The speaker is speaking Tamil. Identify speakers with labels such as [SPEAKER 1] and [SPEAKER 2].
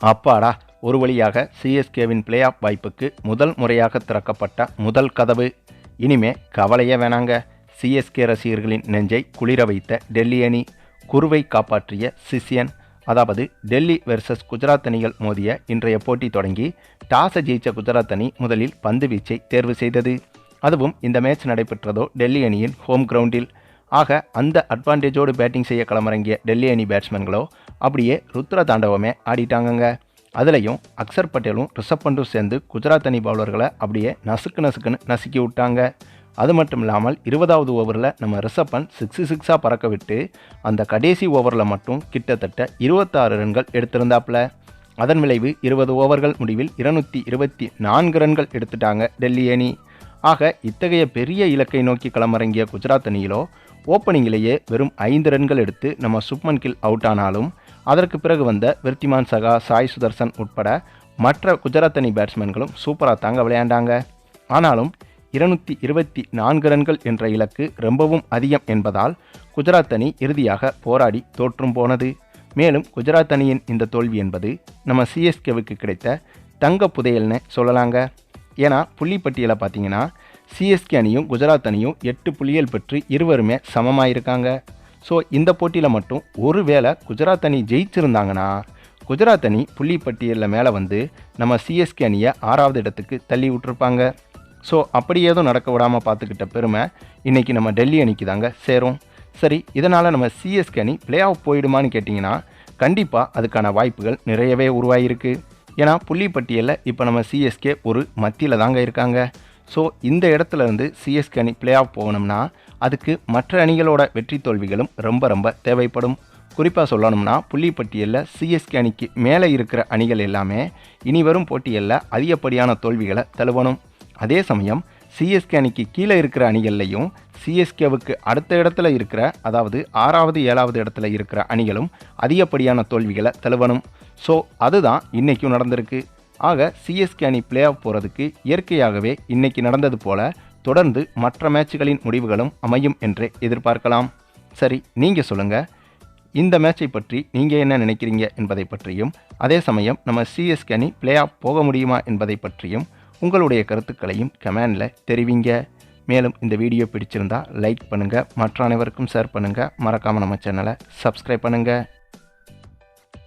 [SPEAKER 1] அப்பாடா ஒரு வழியாக சிஎஸ்கேவின் பிளே ஆஃப் வாய்ப்புக்கு முதல் முறையாக திறக்கப்பட்ட முதல் கதவு. இனிமே கவலையே வேணாங்க. சிஎஸ்கே ரசிகர்களின் நெஞ்சை குளிர வைத்த டெல்லி அணி குருவை காப்பாற்றிய சிசியன் அதாவது டெல்லி வெர்சஸ் குஜராத் அணிகள் மோதிய இன்றைய போட்டி தொடங்கி டாஸை ஜெயிச்ச குஜராத் அணி முதலில் பந்து வீச்சை தேர்வு செய்தது. அதுவும் இந்த மேட்ச் நடைபெற்றதோ டெல்லி அணியின் ஹோம் கிரவுண்டில் ஆக அந்த அட்வான்டேஜோடு பேட்டிங் செய்ய களமிறங்கிய டெல்லி அணி பேட்ஸ்மேன்களோ அப்படியே ருத்ர தாண்டவமே ஆடிட்டாங்கங்க. அதுலேயும் அக்சர் பட்டேலும் ரிஷப் பண்டும் சேர்ந்து குஜராத் அணி பவுலர்களை அப்படியே நசுக்கு நசுக்குன்னு நசுக்கி விட்டாங்க. அது மட்டும் இல்லாமல் இருபதாவது ஓவரில் நம்ம ரிஷப்பன் சிக்ஸு சிக்ஸாக பறக்க விட்டு அந்த கடைசி ஓவரில் மட்டும் கிட்டத்தட்ட இருபத்தாறு ரன்கள் எடுத்திருந்தாப்புல. அதன் விளைவு இருபது ஓவர்கள் முடிவில் இருநூற்றி இருபத்தி நான்கு ரன்கள் எடுத்துட்டாங்க டெல்லி அணி. ஆக இத்தகைய பெரிய இலக்கை நோக்கி களமிறங்கிய குஜராத் அணியிலோ ஓப்பனிங்கிலேயே வெறும் ஐந்து ரன்கள் எடுத்து நம்ம சுப்மன் கில் அவுட் ஆனாலும் அதற்கு பிறகு வந்த விருத்திமான் சகா சாய் சுதர்சன் உட்பட மற்ற குஜராத் அணி பேட்ஸ்மேன்களும் சூப்பராக தாங்க விளையாண்டாங்க. ஆனாலும் இருநூற்றி இருபத்தி நான்கு ரன்கள் என்ற இலக்கு ரொம்பவும் அதிகம் என்பதால் குஜராத் அணி இறுதியாக போராடி தோற்றும் போனது. மேலும் குஜராத் அணியின் இந்த தோல்வி என்பது நம்ம சிஎஸ்கேவுக்கு கிடைத்த தங்க புதையல்னு சொல்லலாங்க. ஏன்னா புள்ளி பட்டியலை பார்த்தீங்கன்னா சிஎஸ்கே அணியும் குஜராத் அணியும் எட்டு புள்ளிகள் பெற்று இருவருமே சமமாயிருக்காங்க. ஸோ இந்த போட்டியில் மட்டும் ஒரு வேளை குஜராத் அணி ஜெயிச்சிருந்தாங்கன்னா குஜராத் அணி புள்ளி பட்டியலில் மேலே வந்து நம்ம சிஎஸ்கே அணியை ஆறாவது இடத்துக்கு தள்ளி விட்டுருப்பாங்க. ஸோ அப்படி ஏதும் நடக்க விடாமல் பார்த்துக்கிட்ட பெருமை இன்றைக்கி நம்ம டெல்லி அணிக்கு தாங்க சேரும். சரி இதனால் நம்ம சிஎஸ்கே அணி பிளே ஆஃப் போயிடுமான்னு கேட்டிங்கன்னா கண்டிப்பாக அதுக்கான வாய்ப்புகள் நிறையவே உருவாகியிருக்கு ஏன்னா புள்ளி பட்டியலில் இப்போ நம்ம சிஎஸ்கே ஒரு மத்தியில் தாங்க இருக்காங்க. ஸோ இந்த இடத்துல இருந்து சிஎஸ்கே அணி பிளே ஆஃப் போகணும்னா அதுக்கு மற்ற அணிகளோட வெற்றி தோல்விகளும் ரொம்ப ரொம்ப தேவைப்படும். குறிப்பாக சொல்லணும்னா புள்ளிப்பட்டியலில் சிஎஸ்கே அணிக்கு மேலே இருக்கிற அணிகள் எல்லாமே இனி வரும் போட்டிகளில் அதிகப்படியான தோல்விகளை தழுவணும். அதே சமயம் சிஎஸ்கே அணிக்கு கீழே இருக்கிற அணிகள்லையும் சிஎஸ்கேவுக்கு அடுத்த இடத்துல இருக்கிற அதாவது ஆறாவது ஏழாவது இடத்துல இருக்கிற அணிகளும் அதிகப்படியான தோல்விகளை தழுவணும். ஸோ அதுதான் இன்றைக்கும் நடந்திருக்கு. ஆக சிஎஸ்கே அணி பிளே ஆஃப் போகிறதுக்கு இயற்கையாகவே இன்னைக்கு நடந்தது போல தொடர்ந்து மற்ற மேட்சுகளின் முடிவுகளும் அமையும் என்றே எதிர்பார்க்கலாம். சரி நீங்கள் சொல்லுங்கள் இந்த மேட்சை பற்றி நீங்கள் என்ன நினைக்கிறீங்க என்பதை பற்றியும் அதே சமயம் நம்ம சிஎஸ்கே அணி பிளே ஆஃப் போக முடியுமா என்பதை பற்றியும் உங்களுடைய கருத்துக்களையும் கமெண்டில் தெரிவிங்க. மேலும் இந்த வீடியோ பிடிச்சிருந்தா லைக் பண்ணுங்கள் மற்ற அனைவருக்கும் ஷேர் பண்ணுங்கள் மறக்காமல் நம்ம சேனலை சப்ஸ்கிரைப் பண்ணுங்கள்